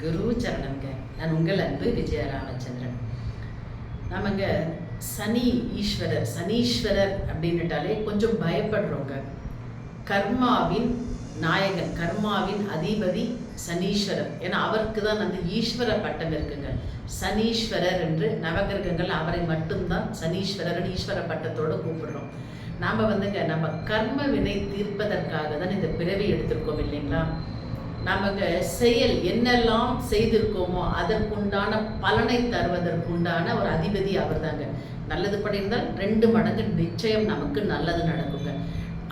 குரு சரணங்க நான் உங்கள் அன்பு விஜய ராமச்சந்திரன் நமங்க சனி ஈஸ்வரர் சனீஸ்வரர் அப்படின்னுட்டாலே கொஞ்சம் பயப்படுறோங்க. கர்மாவின் நாயகன் கர்மாவின் அதிபதி சனீஸ்வரர் ஏன்னா அவருக்கு தான் அந்த ஈஸ்வர பட்டம் இருக்குங்க. சனீஸ்வரர் என்று நவகிரகங்கள் அவரை மட்டும்தான் சனீஸ்வரர் ஈஸ்வர பட்டத்தோடு கூப்பிடுறோம். நாம் வந்துங்க நம்ம கர்ம வினை தீர்ப்பதற்காக தான் இந்த பிறவி எடுத்திருக்கோம் இல்லைங்களா? நமக்கு செயல் என்னெல்லாம் செய்திருக்கோமோ அதற்குண்டான பலனை தருவதற்குண்டான ஒரு அதிபதி அவர் தாங்க நல்லது பண்ணியிருந்தால் ரெண்டு மடங்கு நிச்சயம் நமக்கு நல்லது நடக்குங்க.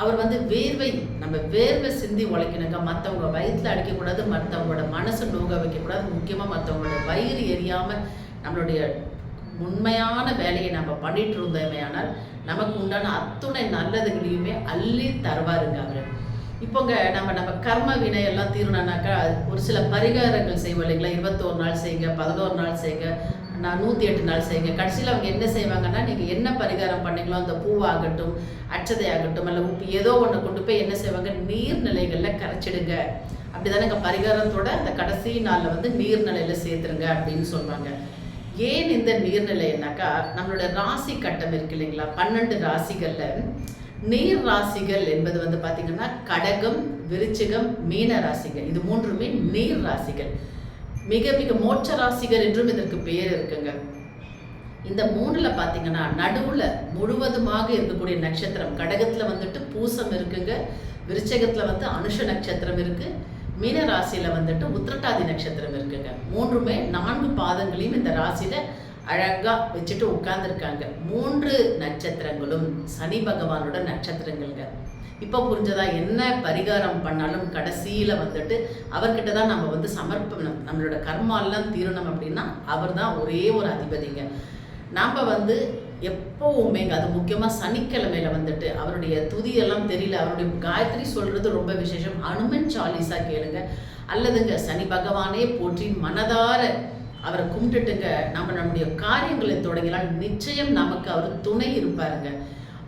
அவர் வந்து வேர்வை நம்ம வேர்வை சிந்தி உழைக்கணுங்க. மற்றவங்க வயிற்றில் அடிக்கக்கூடாது மற்றவங்களோட மனசு நோக்க வைக்கக்கூடாது. முக்கியமாக மற்றவங்களோட வயிறு எரியாமல் நம்மளுடைய உண்மையான வேலையை நம்ம பண்ணிட்டு இருந்தோமே ஆனால் நமக்கு உண்டான அத்துணை நல்லதுகளையுமே அள்ளி தருவாருங்க அவர். இப்போங்க நம்ம நம்ம கர்ம வினை எல்லாம் தீரணும்னாக்கா ஒரு சில பரிகாரங்கள் செய்வோம் இல்லைங்களா? இருபத்தோரு நாள் செய்யுங்க பதினோரு நாள் செய்யுங்க நான் நூற்றி எட்டு நாள் செய்யுங்க கடைசியில் அவங்க என்ன செய்வாங்கன்னா நீங்கள் என்ன பரிகாரம் பண்ணீங்களோ அந்த பூவாகட்டும் அச்சதை ஆகட்டும் அல்ல உப்பு ஏதோ ஒன்று கொண்டு போய் என்ன செய்வாங்க? நீர்நிலைகளில் கரைச்சிடுங்க. அப்படி தானே பரிகாரத்தோட அந்த கடைசி நாளில் வந்து நீர்நிலையில் சேர்த்துருங்க அப்படின்னு சொல்லுவாங்க ஏன் இந்த நீர்நிலைனாக்கா நம்மளோட ராசி கட்டம் இருக்கு இல்லைங்களா? பன்னெண்டு ராசிகளில் நீர் ராசிகள் என்பது வந்து பார்த்தீங்கன்னா கடகம் விருச்சிகம் மீன ராசிகள். இது மூன்றுமே நீர் ராசிகள் மிக மிக மோட்ச ராசிகள் என்றும் இதற்கு பெயர் இருக்குங்க. இந்த மூணுல பார்த்தீங்கன்னா நடுவுல முழுவதுமாக இருக்கக்கூடிய நட்சத்திரம். கடகத்துல வந்துட்டு பூசம் இருக்குங்க. விருச்சகத்துல வந்து அனுஷ நட்சத்திரம் இருக்கு. மீன ராசியில வந்துட்டு உத்திரட்டாதி நட்சத்திரம் இருக்குங்க. மூன்றுமே நான்கு பாதங்களையும் இந்த ராசியில அழகாக வச்சுட்டு உட்கார்ந்துருக்காங்க. மூன்று நட்சத்திரங்களும் சனி பகவானோட நட்சத்திரங்கள்ங்க. இப்போ புரிஞ்சதா? என்ன பரிகாரம் பண்ணாலும் கடைசியில் வந்துட்டு அவர்கிட்ட தான் நம்ம வந்து சமர்ப்பணம். நம்மளோட கர்மாலாம் தீரணும் அப்படின்னா அவர் தான் ஒரே ஒரு அதிபதிங்க. நாம் வந்து எப்போவுமேங்க அது முக்கியமாக சனிக்கிழமையில வந்துட்டு அவருடைய துதியெல்லாம் தெரியல அவருடைய காயத்ரி சொல்கிறது ரொம்ப விசேஷம். அனுமன் சாலிஸாக கேளுங்க. அல்லதுங்க சனி பகவானே போற்றி மனதார அவரை கும்பிட்டுட்டுங்க நம்ம நம்முடைய காரியங்களை தொடங்கினால் நிச்சயம் நமக்கு அவர் துணை இருப்பாருங்க.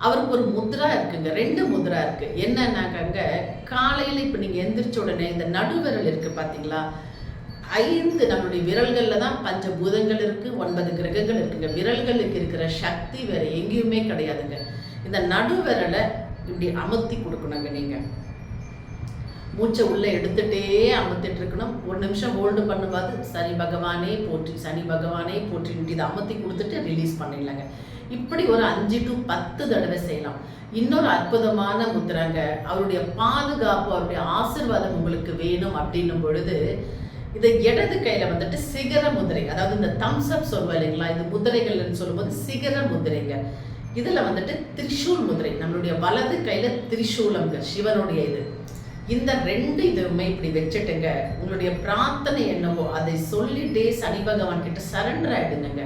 அவருக்கு ஒரு முத்ரா இருக்குங்க ரெண்டு முத்ரா இருக்கு. என்னன்னாக்கங்க காலையில் இப்போ நீங்கள் எந்திரிச்ச உடனே இந்த நடுவிரல் இருக்கு பார்த்தீங்களா ஐந்து நம்மளுடைய விரல்களில் தான் பஞ்ச பூதங்கள் இருக்குது ஒன்பது கிரகங்கள் இருக்குங்க. விரல்களுக்கு இருக்கிற சக்தி வேறு எங்கேயுமே கிடையாதுங்க. இந்த நடுவிரலை இப்படி அமர்த்தி கொடுக்கணுங்க நீங்கள் மூச்சை உள்ளே எடுத்துகிட்டே அமர்த்திட்டு இருக்கணும் ஒரு நிமிஷம் ஹோல்டு பண்ணும்போது சனி பகவானே போற்றி சனி பகவானே போற்றின்ட்டு இதை அமர்த்தி கொடுத்துட்டு ரிலீஸ் பண்ணிடலாங்க. இப்படி ஒரு அஞ்சு டு பத்து தடவை செய்யலாம். இன்னொரு அற்புதமான முத்திரங்க. அவருடைய பாதுகாப்பு அவருடைய ஆசிர்வாதம் உங்களுக்கு வேணும் அப்படின்னும் பொழுது இதை இடது கையில வந்துட்டு சிகர முதிரை அதாவது இந்த தம்ஸ் அப் இல்லைங்களா? இந்த முதிரைகள்னு சொல்லும்போது சிகர முதிரைங்க இதுல வந்துட்டு திரிசூல் முதிரை நம்மளுடைய வலது கையில திரிசூலம்ங்க சிவனுடைய இது. இந்த ரெண்டு இதுவுமே இப்படி வச்சுட்டுங்க உங்களுடைய பிரார்த்தனை என்னவோ அதை சொல்லிட்டே சனி பகவான் கிட்ட சரண்டர் ஆயிடுங்க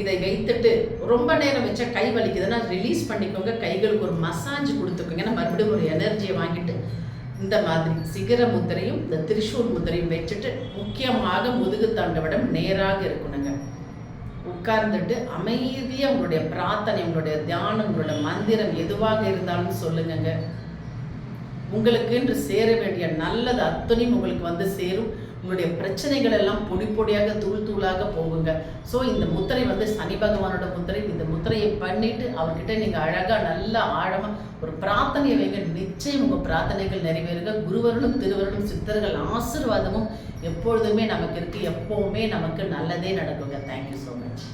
இதை வைத்துட்டு ரொம்ப நேரம் வச்சா கை வலிக்குதுன்னா ரிலீஸ் பண்ணிக்கோங்க. கைகளுக்கு ஒரு மசாஜ் கொடுத்துக்கோங்க. ஏன்னா மறுபடியும் ஒரு எனர்ஜியை வாங்கிட்டு இந்த மாதிரி சிகர முத்திரையும் இந்த திரிசூல் முத்திரையும் வச்சுட்டு முக்கியமாக முதுகு தண்டவிடம் நேராக இருக்கணுங்க. உட்கார்ந்துட்டு அமைதியாக உங்களுடைய பிரார்த்தனை உங்களுடைய தியானம் உங்களுடைய மந்திரம் எதுவாக இருந்தாலும் சொல்லுங்கங்க. உங்களுக்கு என்று சேர வேண்டிய நல்லது அத்தனையும் உங்களுக்கு வந்து சேரும். உங்களுடைய பிரச்சனைகள் எல்லாம் பொடி பொடியாக தூள் தூளாக போகுங்க. ஸோ இந்த முத்திரை வந்து சனி பகவானோட முத்திரை. இந்த முத்திரையை பண்ணிட்டு அவர்கிட்ட நீங்கள் அழகாக நல்லா ஆழமாக ஒரு பிரார்த்தனையை வைங்க. நிச்சயம் உங்கள் பிரார்த்தனைகள் நிறைவேறுங்க. குருவர்களும் திருவர்களும் சித்தர்கள் ஆசிர்வாதமும் எப்பொழுதுமே நமக்கு இருக்கு. எப்பவுமே நமக்கு நல்லதே நடக்குங்க. Thank you so much